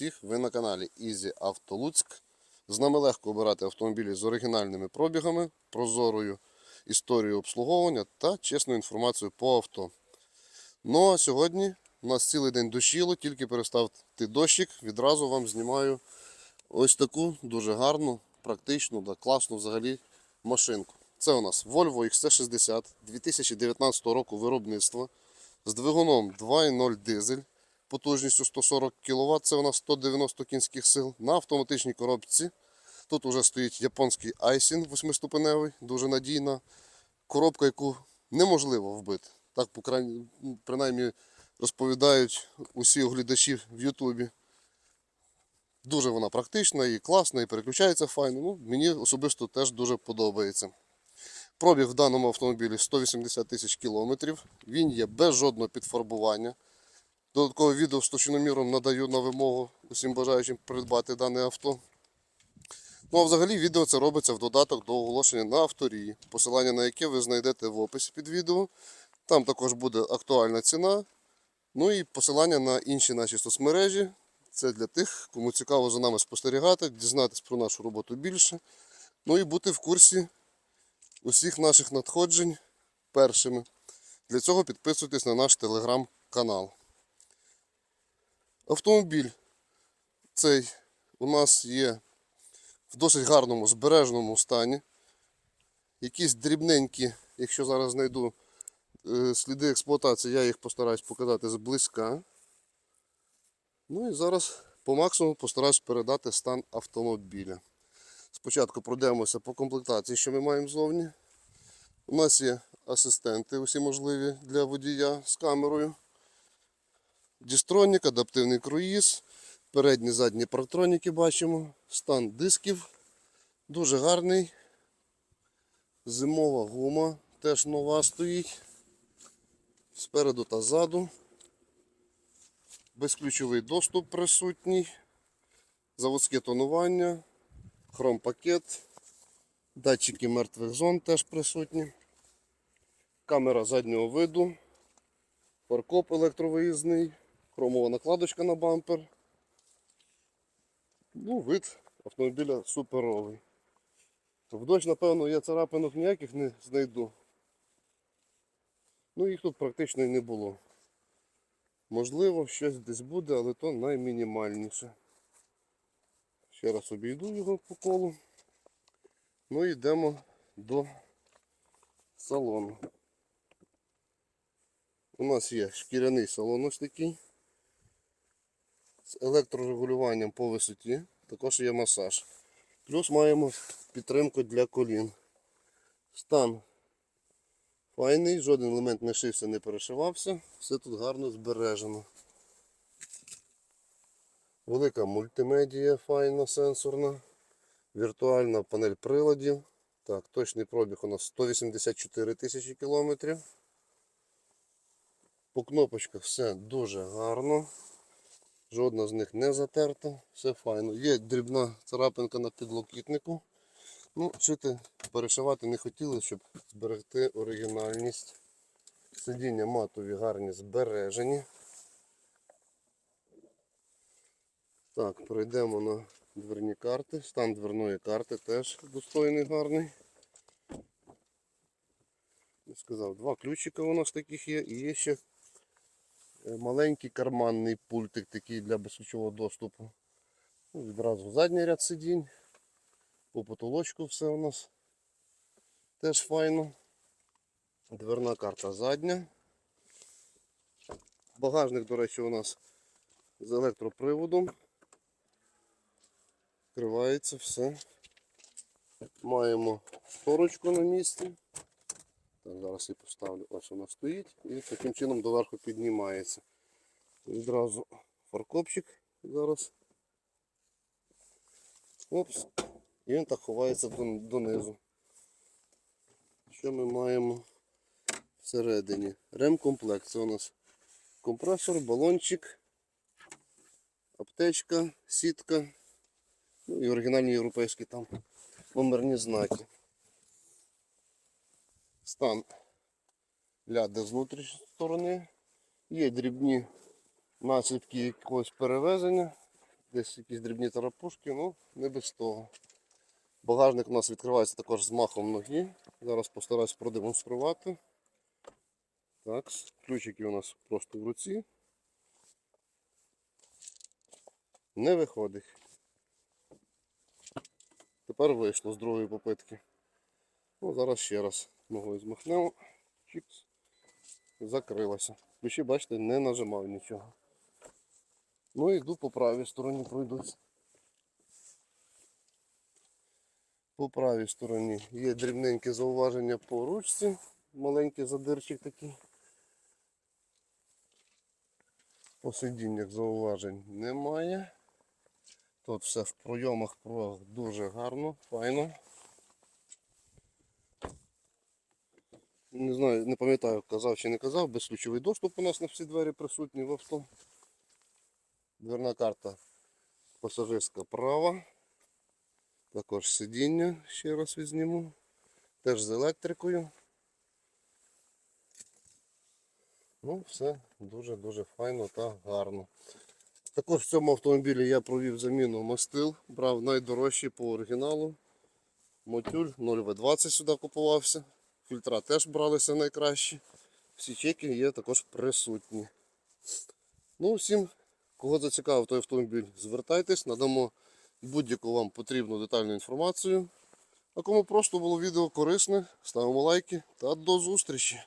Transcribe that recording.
всіх! Ви на каналі Easy Auto Луцьк. З нами легко обирати автомобілі з оригінальними пробігами, прозорою історією обслуговування та чесною інформацією по авто. Ну а сьогодні у нас цілий день дощило, тільки перестав йти дощик. Відразу вам знімаю ось таку дуже гарну, практичну та класну взагалі машинку. Це у нас Volvo XC60 2019 року виробництва з двигуном 2.0 дизель потужністю 140 кВт, це у нас 190 кінських сил. На автоматичній коробці. Тут вже стоїть японський Айсін 8-ступеневий, дуже надійна коробка, яку неможливо вбити. Так, принаймні, розповідають усі оглядачі в Ютубі. Дуже вона практична і класна, і переключається файно. Ну, мені особисто теж дуже подобається. Пробіг в даному автомобілі 180 тисяч кілометрів. Він є без жодного підфарбування. Додаткове відео з точноміром надаю на вимогу усім бажаючим придбати дане авто. Ну а взагалі відео це робиться в додаток до оголошення на авторії, посилання на яке ви знайдете в описі під відео. Там також буде актуальна ціна. Ну і посилання на інші наші соцмережі. Це для тих, кому цікаво за нами спостерігати, дізнатись про нашу роботу більше. Ну і бути в курсі усіх наших надходжень першими. Для цього підписуйтесь на наш телеграм-канал. Автомобіль цей у нас є в досить гарному збереженому стані. Якісь дрібненькі, якщо зараз знайду е, сліди експлуатації, я їх постараюсь показати зблизька. Ну і зараз по максимуму постараюсь передати стан автомобіля. Спочатку пройдемося по комплектації, що ми маємо ззовні. У нас є асистенти, усі можливі для водія з камерою. Дістронік, адаптивний круїз, передні задні парктроніки бачимо, стан дисків дуже гарний. Зимова гума теж нова стоїть. Спереду та ззаду. Безключовий доступ присутній. Заводське тонування, хромпакет, датчики мертвих зон теж присутні. Камера заднього виду, фаркоп електровиїзний, хромова накладочка на бампер. Ну, вид автомобіля суперовий. В дощ, напевно, я царапинок ніяких не знайду. Ну їх тут практично і не було. Можливо, щось десь буде, але то наймінімальніше. Ще раз обійду його по колу. Ну і йдемо до салону. У нас є шкіряний салон ось такий. З електрорегулюванням по висоті. Також є масаж. Плюс маємо підтримку для колін. Стан файний, жоден елемент не шився, не перешивався. Все тут гарно збережено. Велика мультимедія файна, сенсорна. Віртуальна панель приладів. Так, точний пробіг у нас 184 тисячі кілометрів. По кнопочках все дуже гарно. Жодна з них не затерта, все файно. Є дрібна царапинка на підлокітнику. Ну, шити, перешивати не хотіли, щоб зберегти оригінальність. Сидіння матові гарні збережені. Так, перейдемо на дверні карти. Стан дверної карти теж достойний, гарний. Я сказав, два ключика у нас таких є і є ще маленький карманний пультик такий для безключового доступу. Ну, відразу задній ряд сидінь. По потолочку все у нас теж файно. Дверна карта задня. Багажник, до речі, у нас з електроприводом. Відкривається все. Маємо шторочку на місці. Зараз я поставлю. Ось вона стоїть і таким чином доверху піднімається. Відразу фаркопчик зараз. Опс. І він так ховається донизу. Що ми маємо всередині? Ремкомплект. Це у нас компресор, балончик, аптечка, сітка. Ну і оригінальні європейські там номерні знаки. Стан ляди з внутрішньої сторони. Є дрібні наслідки якогось перевезення. десь якісь дрібні тарапушки, ну не без того. Багажник у нас відкривається також з махом ноги. Зараз постараюсь продемонструвати. Так, ключики у нас просто в руці. Не виходить. Тепер вийшло з другої попитки. Ну, зараз ще раз ногою змахнемо. Чікс. Закрилося. Ключі, бачите, не нажимав нічого. Ну і йду по правій стороні пройдусь. По правій стороні є дрібненьке зауваження по ручці. Маленький задирчик такий. По сидіннях зауважень немає. Тут все в пройомах дуже гарно, файно. Не знаю, не пам'ятаю, казав чи не казав, безключовий доступ у нас на всі двері присутні в авто. Дверна карта пасажирська права. Також сидіння, ще раз відзніму. Теж з електрикою. Ну, все дуже-дуже файно та гарно. Також в цьому автомобілі я провів заміну мастил, брав найдорожчий по оригіналу. Мотюль 0В20 сюди купувався. Фільтра теж бралися найкращі. Всі чеки є також присутні. Ну, всім, кого зацікавив той автомобіль, звертайтесь, надамо будь-яку вам потрібну детальну інформацію. А кому просто було відео корисне, ставимо лайки та до зустрічі!